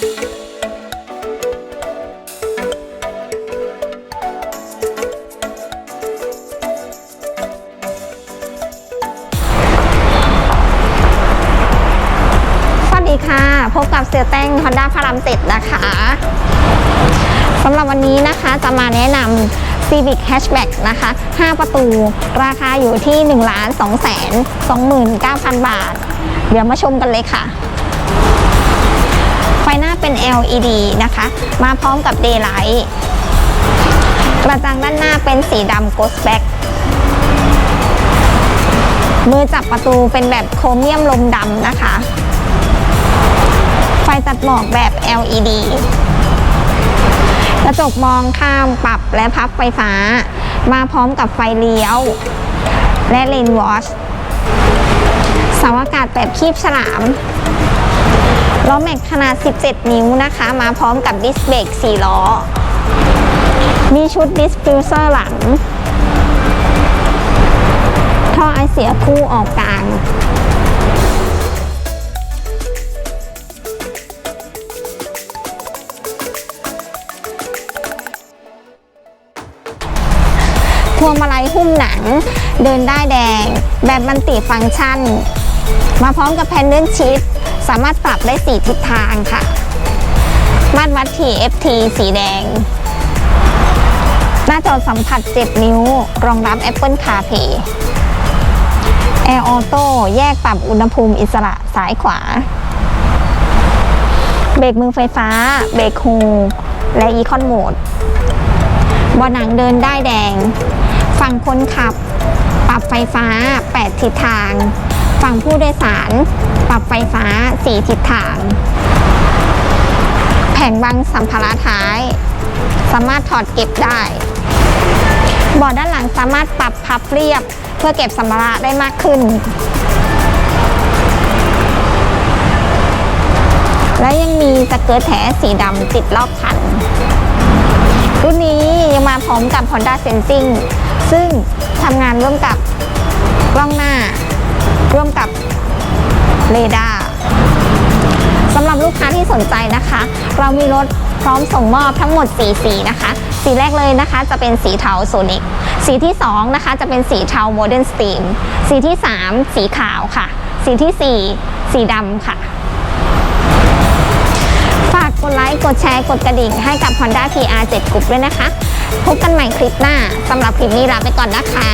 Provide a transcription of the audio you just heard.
สวัสดีค่ะ พบกับเสือแต้ง Honda พารามเจ็ดนะคะสำหรับวันนี้นะคะจะมาแนะนำ Civic Hatchback นะคะ 5 ประตู ราคาอยู่ที่ 1 2 2 9 0 0 0 บาท เดี๋ยวมาชมกันเลยค่ะ เป็น LED นะคะ มาพร้อมกับ Daylight กระจังด้านหน้าเป็นสีดำ Ghost Black มือจับประตูเป็นแบบโครเมียมลมดำนะคะ ไฟตัดหมอกแบบ LED กระจกมองข้ามปรับและพับไฟฟ้า มาพร้อมกับไฟเลี้ยว และเลนวอชสาอากาศแบบคีบฉลาม ล้อแม็กขนาด 17 นิ้วนะคะ มาพร้อมกับดิสเบรก4ล้อ มีชุดดิสฟิวเซอร์หลัง ท่อไอเสียคู่ออกกลางพวงมาลัยหุ้มหนัง เดินได้แดง แบบมันติฟังก์ชัน มาพร้อมกับแพนเดิลชิปสามารถปรับได้ 4 ทิศทางค่ะ มาตรวัด TFT สีแดง หน้าจอสัมผัส 7 นิ้ว รองรับ Apple CarPlay Air Auto แยกปรับอุณหภูมิอิสระซ้ายขวา เบรกมือไฟฟ้า เบรกฮูและ Econ Mode เบาะหนังเดินได้แดง ฝั่งคนขับ ปรับไฟฟ้า 8 ทิศทาง ฝั่งผู้โดยสาร ปรับไฟฟ้า 4 ทิศทาง แผงบังสัมภาระท้าย สามารถถอดเก็บได้เบาะด้านหลังสามารถปรับพับเรียบ เพื่อเก็บสัมภาระได้มากขึ้น และยังมีสเกิร์ตแทสีดำติดรอบคัน รุ่นนี้ยังมาพร้อมกับ Honda Sensing ซึ่งทำงานร่วมกับกล้องหน้า เรดาสำหรับลูกค้าที่สนใจนะคะ เรามีรถพร้อมส่งมอบทั้งหมด4สีนะคะ สีแรกเลยนะคะจะเป็นสีเทาโซนิกสีที่2นะคะจะเป็นสีเทาโมเดิร์นสต e มสีที่ 3 สีขาวค่ะ สีทีสี่ 4 สีดำค่ะ ฝากกดไลค์กดแชร์กดกระดิ่งให้กับ Honda PR 7 Group ด้วยนะคะ พบกันใหม่คลิปหน้าสำหรับคลิปนี้ลาไปก่อนนะคะ